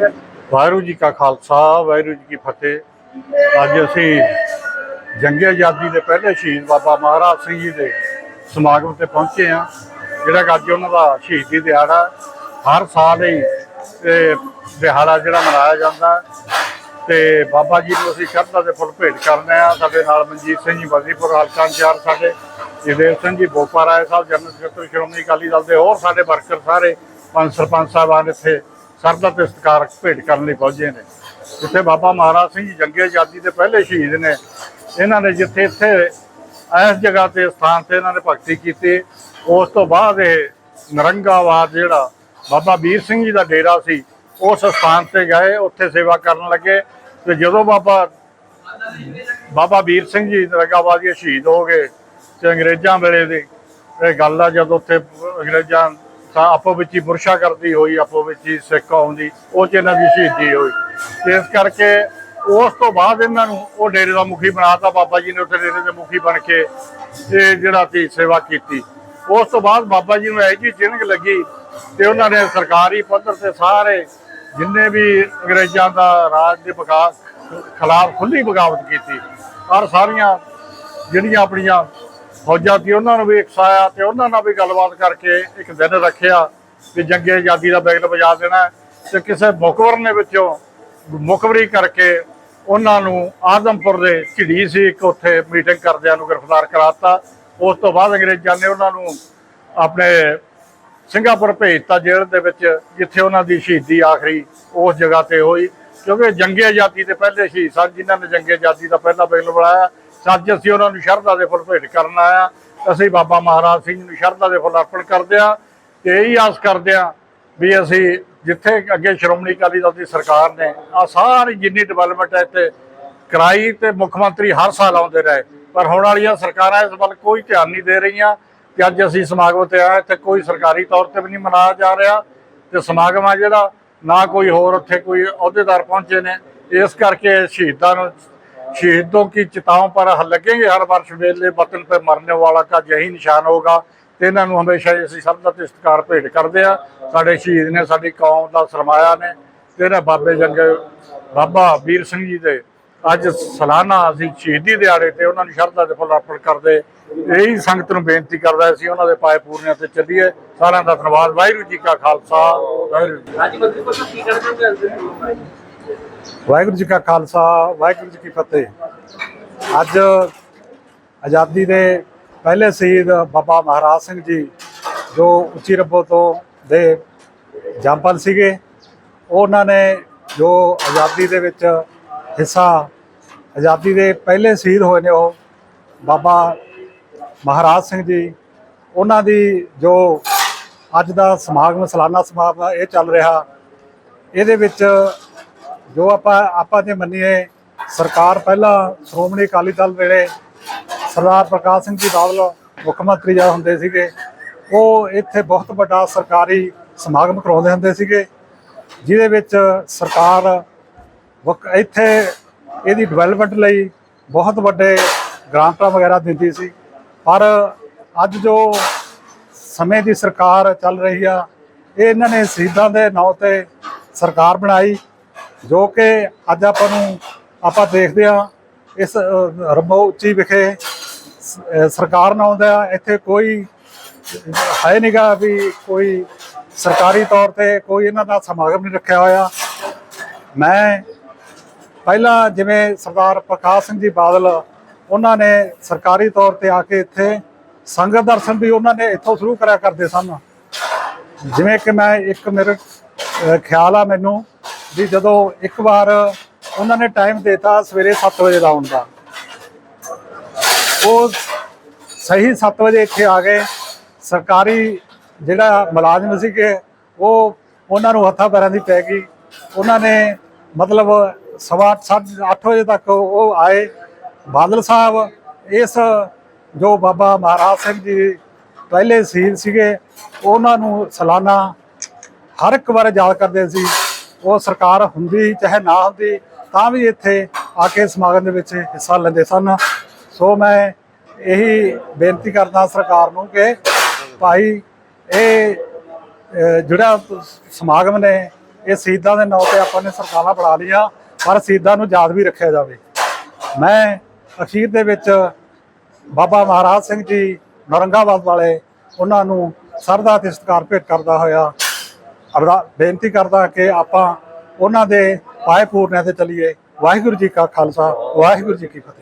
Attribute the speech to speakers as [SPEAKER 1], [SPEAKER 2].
[SPEAKER 1] ਵਾਹਿਗੁਰੂ ਜੀ ਕਾ ਖਾਲਸਾ, ਵਾਹਿਗੁਰੂ ਜੀ ਕੀ ਫਤਿਹ ਅੱਜ ਅਸੀਂ ਜੰਗੇ ਆਜ਼ਾਦੀ ਦੇ ਪਹਿਲੇ ਸ਼ਹੀਦ ਬਾਬਾ ਮਹਾਰਾਜ ਸਿੰਘ ਜੀ ਦੇ ਸਮਾਗਮ ਤੇ ਪਹੁੰਚੇ ਆ ਜਿਹੜਾ ਕਿ ਅੱਜ ਉਹਨਾਂ ਦਾ ਸ਼ਹੀਦੀ ਦਿਹਾੜਾ ਹਰ ਸਾਲ ਹੀ ਇਹ ਦਿਹਾੜਾ ਜਿਹੜਾ ਮਨਾਇਆ ਜਾਂਦਾ ਹੈ। ਤੇ ਬਾਬਾ ਜੀ ਨੂੰ ਅਸੀਂ ਸ਼ਰਧਾ ਦੇ ਫੁੱਲ ਭੇਟ ਕਰਨੇ ਆ ਸਾਡੇ ਨਾਲ ਮਨਜੀਤ ਸਿੰਘ ਜੀ ਵਜ਼ੀਪੁਰ ਹਲਕਾ ਇੰਚਾਰਜ ਸਾਡੇ, ਜਗਦੇਵ ਸਿੰਘ ਜੀ, ਬੋਪਾ ਰਾਏ ਸਾਹਿਬ, ਜਨਰਲ ਸਕੱਤਰ, ਸ਼੍ਰੋਮਣੀ ਅਕਾਲੀ ਦਲ ਦੇ ਹੋਰ ਸਾਡੇ ਵਰਕਰ ਸਾਰੇ, ਪੰਜ ਸਰਪੰਚ ਸਾਹਿਬਾਨ ਇੱਥੇ ਸਰਦਾ ਤੇ ਸਤਿਕਾਰ ਭੇਟ ਕਰਨ ਲਈ ਪਹੁੰਚੇ ਨੇ। ਜਿੱਥੇ ਬਾਬਾ ਮਹਾਰਾਜ ਸਿੰਘ ਜੀ ਜੰਗੇ ਆਜ਼ਾਦੀ ਦੇ ਪਹਿਲੇ ਸ਼ਹੀਦ ਨੇ। ਇਹਨਾਂ ਨੇ ਜਿੱਥੇ ਇੱਥੇ ਇਸ ਜਗ੍ਹਾ ਤੇ ਸਥਾਨ ਤੇ ਇਹਨਾਂ ਨੇ ਭਗਤੀ ਕੀਤੀ। ਉਸ ਤੋਂ ਬਾਅਦ ਇਹ ਨਰੰਗਾਵਾਦ ਜਿਹੜਾ ਬਾਬਾ ਵੀਰ ਸਿੰਘ ਜੀ ਦਾ ਡੇਰਾ ਸੀ, ਉਸ ਸਥਾਨ ਤੇ ਗਏ, ਉੱਥੇ ਸੇਵਾ ਕਰਨ ਲੱਗੇ। ਤੇ ਜਦੋਂ ਬਾਬਾ ਬਾਬਾ ਵੀਰ ਸਿੰਘ ਜੀ ਨਰੰਗਾਵਾਦੀ ਸ਼ਹੀਦ ਹੋ ਗਏ, ਤੇ ਅੰਗਰੇਜ਼ਾਂ ਵੇਲੇ ਦੀ ਇਹ ਗੱਲ ਆ, ਜਦੋਂ ਉੱਥੇ ਅੰਗਰੇਜ਼ਾਂ ਤਾਂ ਆਪੋ ਵਿੱਚ ਹੀ ਬੁਰਸ਼ਾ ਕਰਦੀ ਹੋਈ, ਆਪੋ ਵਿੱਚ ਹੀ ਸਿੱਖ ਆਉਂਦੀ ਉਹ ਚ ਇਹਨਾਂ ਦੀ ਸ਼ਹੀਦੀ ਹੋਈ। ਇਸ ਕਰਕੇ ਉਸ ਤੋਂ ਬਾਅਦ ਇਹਨਾਂ ਨੂੰ ਉਹ ਡੇਰੇ ਦਾ ਮੁਖੀ ਬਣਾਤਾ, ਬਾਬਾ ਜੀ ਨੇ ਉੱਥੇ ਡੇਰੇ ਦੇ ਮੁਖੀ ਬਣ ਕੇ ਇਹ ਜਿਹੜਾ ਸੀ ਸੇਵਾ ਕੀਤੀ। ਉਸ ਤੋਂ ਬਾਅਦ ਬਾਬਾ ਜੀ ਨੂੰ ਐ ਜੀ ਚਿੰਨ੍ਹ ਲੱਗੀ ਤੇ ਉਹਨਾਂ ਨੇ ਸਰਕਾਰੀ ਪੱਧਰ ਤੇ ਸਾਰੇ ਜਿੰਨੇ ਵੀ ਅੰਗਰੇਜ਼ਾਂ ਦਾ ਰਾਜ ਦੇ ਵਿਕਾਸ ਖਿਲਾਫ ਖੁੱਲੀ ਬਗਾਵਤ ਕੀਤੀ। ਔਰ ਸਾਰੀਆਂ ਜਿਹੜੀਆਂ ਆਪਣੀਆਂ ਫੌਜਾਂ ਸੀ ਉਹਨਾਂ ਨੂੰ ਵੀ ਇਕਸਾਇਆ ਤੇ ਉਹਨਾਂ ਨਾਲ ਵੀ ਗੱਲਬਾਤ ਕਰਕੇ ਇੱਕ ਦਿਨ ਰੱਖਿਆ ਕਿ ਜੰਗੇ ਆਜ਼ਾਦੀ ਦਾ ਬੈਗਲ ਵਜਾ ਦੇਣਾ ਹੈ ਤੇ ਕਿਸੇ ਮੁਖਬਰ ਨੇ ਵਿੱਚੋਂ ਮੁਖਬਰੀ ਕਰਕੇ ਉਹਨਾਂ ਨੂੰ ਆਦਮਪੁਰ ਦੇ ਝਿੜੀ ਸੀ ਇੱਕ ਉੱਥੇ ਮੀਟਿੰਗ ਕਰਦਿਆਂ ਨੂੰ ਗ੍ਰਿਫਤਾਰ ਕਰਾਤਾ। ਉਸ ਤੋਂ ਬਾਅਦ ਅੰਗਰੇਜ਼ਾਂ ਨੇ ਉਹਨਾਂ ਨੂੰ ਆਪਣੇ ਸਿੰਗਾਪੁਰ ਭੇਜਤਾ ਜੇਲ੍ਹ ਦੇ ਵਿੱਚ, ਜਿੱਥੇ ਉਹਨਾਂ ਦੀ ਸ਼ਹੀਦੀ ਆਖਰੀ ਉਸ ਜਗ੍ਹਾ ਤੇ ਹੋਈ। ਕਿਉਂਕਿ ਜੰਗੇ ਆਜ਼ਾਦੀ ਦੇ ਪਹਿਲੇ ਸ਼ਹੀਦ ਸਨ, ਜਿਨ੍ਹਾਂ ਨੇ ਜੰਗੇ ਆਜ਼ਾਦੀ ਦਾ ਪਹਿਲਾ ਬਿਗਲ ਬਣਾਇਆ ਅੱਜ ਅਸੀਂ ਉਹਨਾਂ ਨੂੰ ਸ਼ਰਧਾ ਦੇ ਫੁੱਲ ਭੇਟ ਕਰਨ ਆਇਆ ਅਸੀਂ ਬਾਬਾ ਮਹਾਰਾਜ ਸਿੰਘ ਨੂੰ ਸ਼ਰਧਾ ਦੇ ਫੁੱਲ ਅਰਪਣ ਕਰਦੇ ਆ ਤੇ ਇਹੀ ਆਸ ਕਰਦੇ ਆ ਵੀ ਅਸੀਂ ਜਿੱਥੇ ਅੱਗੇ ਸ਼੍ਰੋਮਣੀ ਅਕਾਲੀ ਦਲ ਦੀ ਸਰਕਾਰ ਨੇ ਆ ਸਾਰੀ ਜਿੰਨੀ ਡਿਵੈਲਪਮੈਂਟ ਹੈ ਇੱਥੇ ਕਰਾਈ ਤੇ ਮੁੱਖ ਮੰਤਰੀ ਹਰ ਸਾਲ ਆਉਂਦੇ ਰਹੇ। ਪਰ ਹੁਣ ਵਾਲੀਆਂ ਸਰਕਾਰਾਂ ਇਸ ਵੱਲ ਕੋਈ ਧਿਆਨ ਨਹੀਂ ਦੇ ਰਹੀਆਂ ਕਿ ਅੱਜ ਅਸੀਂ ਸਮਾਗਮ ਤੇ ਆਏ ਤੇ ਕੋਈ ਸਰਕਾਰੀ ਤੌਰ ਤੇ ਵੀ ਨਹੀਂ ਮਨਾਇਆ ਜਾ ਰਿਹਾ ਤੇ ਸਮਾਗਮ ਆ ਜਿਹੜਾ, ਨਾ ਕੋਈ ਹੋਰ ਉੱਥੇ ਕੋਈ ਅਹੁਦੇਦਾਰ ਪਹੁੰਚੇ ਨੇ। ਇਸ ਕਰਕੇ ਸ਼ਹੀਦਾਂ ਨੂੰ शहीदों की चिताओं पर लगेंगे हर वर्ष वेले वतन पे मरने वाला का यही ਨਿਸ਼ਾਨ ਹੋਗਾ ਤੇ ਇਹਨਾਂ ਨੂੰ ਹਮੇਸ਼ਾ ਹੀ ਅਸੀਂ ਸਰਦਾ ਤੇ ਸਤਿਕਾਰ ਭੇਟ ਕਰਦੇ ਆ ਸਾਡੇ ਸ਼ਹੀਦ ਨੇ ਸਾਡੀ ਕੌਮ ਦਾ ਸਰਮਾਇਆ ਨੇ ਤੇ ਇਹਨਾਂ ਬਾਬੇ ਜੰਗੇ ਬਾਬਾ ਵੀਰ ਸਿੰਘ ਜੀ ਦੇ ਅੱਜ ਸਾਲਾਨਾ ਅਸੀਂ ਸ਼ਹੀਦੀ ਦਿਹਾੜੇ ਤੇ ਉਹਨਾਂ ਨੂੰ ਸ਼ਰਧਾ ਦੇ ਫੁੱਲ ਅਰਪਣ ਕਰਦੇ ਇਹੀ ਸੰਗਤ ਨੂੰ ਬੇਨਤੀ ਕਰਦਾ ਸੀ ਉਹਨਾਂ ਦੇ ਪਾਏ ਪੂਰਨਿਆਂ ਤੇ ਚੱਲੀਏ ਸਾਰਿਆਂ ਦਾ ਧੰਨਵਾਦ ਵਾਹਿਗੁਰੂ ਜੀ ਕਾ ਖਾਲਸਾ ਵਾਹਿਗੁਰੂ ਜੀ
[SPEAKER 2] ਹਾਂਜੀ ਮੰਤਰੀ ਕੋਲ ਕੀ ਕਹਿਣਾ ਚਾਹੁੰਦੇ ਹੋ
[SPEAKER 1] ਵਾਹਿਗੁਰੂ ਜੀ ਕਾ ਖਾਲਸਾ, ਵਾਹਿਗੁਰੂ ਜੀ ਕੀ ਫਤਿਹ। ਅੱਜ ਆਜ਼ਾਦੀ ਦੇ ਪਹਿਲੇ ਸ਼ਹੀਦ ਬਾਬਾ ਮਹਾਰਾਜ ਸਿੰਘ ਜੀ ਜੋ ਉੱਚੀ ਰੱਬੋ ਤੋਂ ਦੇ ਜੰਪਲ ਸੀਗੇ, ਉਹਨਾਂ ਨੇ ਜੋ ਆਜ਼ਾਦੀ ਦੇ ਵਿੱਚ ਹਿੱਸਾ, ਆਜ਼ਾਦੀ ਦੇ ਪਹਿਲੇ ਸ਼ਹੀਦ ਹੋਏ ਨੇ ਉਹ ਬਾਬਾ ਮਹਾਰਾਜ ਸਿੰਘ ਜੀ। ਉਹਨਾਂ ਦੀ ਜੋ ਅੱਜ ਦਾ ਸਮਾਗਮ, ਸਾਲਾਨਾ ਸਮਾਗਮ ਇਹ ਚੱਲ ਰਿਹਾ, ਇਹਦੇ ਵਿੱਚ ਜੋ ਆਪਾਂ ਆਪਾਂ ਜੇ ਮੰਨੀਏ, ਸਰਕਾਰ ਪਹਿਲਾਂ ਸ਼੍ਰੋਮਣੀ ਅਕਾਲੀ ਦਲ ਵੇਲੇ ਸਰਦਾਰ ਪ੍ਰਕਾਸ਼ ਸਿੰਘ ਜੀ ਬਾਦਲ ਮੁੱਖ ਮੰਤਰੀ ਜਦ ਹੁੰਦੇ ਸੀਗੇ, ਉਹ ਇੱਥੇ ਬਹੁਤ ਵੱਡਾ ਸਰਕਾਰੀ ਸਮਾਗਮ ਕਰਾਉਂਦੇ ਹੁੰਦੇ ਸੀਗੇ, ਜਿਹਦੇ ਵਿੱਚ ਸਰਕਾਰ ਵਕ- ਇੱਥੇ ਇਹਦੀ ਡਿਵੈਲਪਮੈਂਟ ਲਈ ਬਹੁਤ ਵੱਡੇ ਗ੍ਰਾਂਟਾਂ ਵਗੈਰਾ ਦਿੰਦੀ ਸੀ। ਪਰ ਅੱਜ ਜੋ ਸਮੇਂ ਦੀ ਸਰਕਾਰ ਚੱਲ ਰਹੀ ਆ, ਇਹ ਇਹਨਾਂ ਨੇ ਸ਼ਹੀਦਾਂ ਦੇ ਨਾਂ ਤੇ ਸਰਕਾਰ ਬਣਾਈ। ਜੋ ਕਿ ਅੱਜ ਆਪਾਂ ਨੂੰ ਆਪਾਂ ਦੇਖਦੇ ਆ ਇਸ ਅ, ਉੱਚੀ ਵਿਖੇ ਸਰਕਾਰ ਨਾ ਆਉਂਦਾ ਇੱਥੇ ਕੋਈ ਹੈ ਨਹੀਂਗਾ ਵੀ ਕੋਈ ਸਰਕਾਰੀ ਤੌਰ ਤੇ ਕੋਈ ਇਹਨਾਂ ਦਾ ਸਮਾਗਮ ਨਹੀਂ ਰੱਖਿਆ ਹੋਇਆ। ਮੈਂ ਪਹਿਲਾਂ ਜਿਵੇਂ ਸਰਦਾਰ ਪ੍ਰਕਾਸ਼ ਸਿੰਘ ਜੀ ਬਾਦਲ ਉਹਨਾਂ ਨੇ ਸਰਕਾਰੀ ਤੌਰ ਤੇ ਆ ਕੇ ਇੱਥੇ ਸੰਗਤ ਦਰਸ਼ਨ ਵੀ ਉਹਨਾਂ ਨੇ ਇੱਥੋਂ ਸ਼ੁਰੂ ਕਰਿਆ ਕਰਦੇ ਸਨ। ਜਿਵੇਂ ਕਿ ਮੈਂ ਇੱਕ ਮੇਰੇ ਖਿਆਲ ਆ ਮੈਨੂੰ ਵੀ ਜਦੋਂ ਇੱਕ ਵਾਰ ਉਹਨਾਂ ਨੇ ਟਾਈਮ ਦਿੱਤਾ ਸਵੇਰੇ 7 ਵਜੇ ਦਾ ਆਉਣ ਦਾ। ਉਹ ਸਹੀ 7 ਵਜੇ ਇੱਥੇ ਆ ਗਏ। ਸਰਕਾਰੀ ਜਿਹੜਾ ਮੁਲਾਜ਼ਮ ਸੀਗੇ ਉਹ ਉਹਨਾਂ ਨੂੰ ਹੱਥਾਂ ਪੈਰਾਂ ਦੀ ਪੈ ਗਈ। ਉਹਨਾਂ ਨੇ ਮਤਲਬ ਸਵਾ 8 ਵਜੇ ਤੱਕ ਉਹ ਆਏ। ਬਾਦਲ ਸਾਹਿਬ ਇਸ ਜੋ ਬਾਬਾ ਮਹਾਰਾਜ ਸਿੰਘ ਜੀ ਪਹਿਲੇ ਸੀਰ ਸੀਗੇ, ਉਹਨਾਂ ਨੂੰ ਸਾਲਾਨਾ ਹਰ ਇੱਕ ਵਾਰ ਯਾਦ ਕਰਦੇ ਸੀ। ਉਹ ਸਰਕਾਰ ਹੁੰਦੀ, ਚਾਹੇ ਨਾ ਹੁੰਦੀ, ਤਾਂ ਵੀ ਇੱਥੇ ਆ ਕੇ ਸਮਾਗਮ ਦੇ ਵਿੱਚ ਹਿੱਸਾ ਲੈਂਦੇ ਸਨ। ਸੋ ਮੈਂ ਇਹੀ ਬੇਨਤੀ ਕਰਦਾ ਸਰਕਾਰ ਨੂੰ ਕਿ ਭਾਈ ਇਹ ਜਿਹੜਾ ਸਮਾਗਮ ਨੇ,
[SPEAKER 3] ਇਹ ਸ਼ਹੀਦਾਂ ਦੇ ਨਾਂ ਤੇ ਆਪਾਂ ਨੇ ਸਰਕਾਰਾਂ ਬਣਾ ਲਈਆਂ, ਪਰ ਸ਼ਹੀਦਾਂ ਨੂੰ ਯਾਦ ਵੀ ਰੱਖਿਆ ਜਾਵੇ। ਮੈਂ ਅਖੀਰ ਦੇ ਵਿੱਚ ਬਾਬਾ ਮਹਾਰਾਜ ਸਿੰਘ ਜੀ, ਨੌਰੰਗਾਬਾਦ ਵਾਲੇ, ਉਹਨਾਂ ਨੂੰ ਸਰਦਾ ਤੇ ਸਤਿਕਾਰ ਭੇਟ ਕਰਦਾ ਹੋਇਆ ਅਰਦਾ ਬੇਨਤੀ ਕਰਦਾ ਕਿ ਆਪਾਂ ਉਹਨਾਂ ਦੇ ਪਾਏ ਪੂਰਨਿਆਂ ਤੇ ਚੱਲੀਏ। ਵਾਹਿਗੁਰੂ ਜੀ ਕਾ ਖਾਲਸਾ, ਵਾਹਿਗੁਰੂ ਜੀ ਕੀ ਫਤਿਹ।